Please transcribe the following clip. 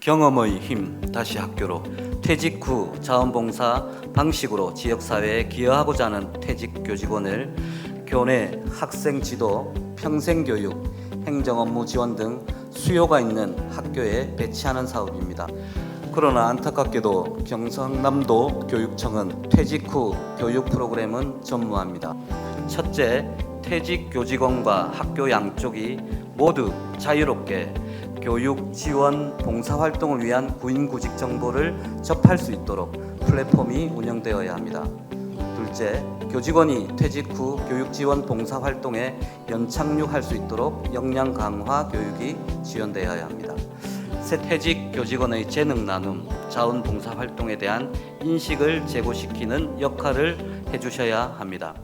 경험의 힘 다시 학교로 퇴직 후 자원봉사 방식으로 지역사회에 기여하고자 하는 퇴직 교직원을 교내 학생 지도, 평생교육, 행정 업무 지원 등 수요가 있는 학교에 배치하는 사업입니다. 그러나 안타깝게도 경상남도 교육청은 퇴직 후 교육 프로그램은 전무합니다. 첫째, 퇴직 교직원과 학교 양쪽이 모두 자유롭게 교육 지원 봉사 활동을 위한 구인구직 정보를 접할 수 있도록 플랫폼이 운영되어야 합니다. 둘째, 교직원이 퇴직 후 교육 지원 봉사 활동에 연착륙할 수 있도록 역량 강화 교육이 지원되어야 합니다. 새 퇴직 교직원의 재능 나눔, 자원 봉사 활동에 대한 인식을 제고시키는 역할을 해주셔야 합니다.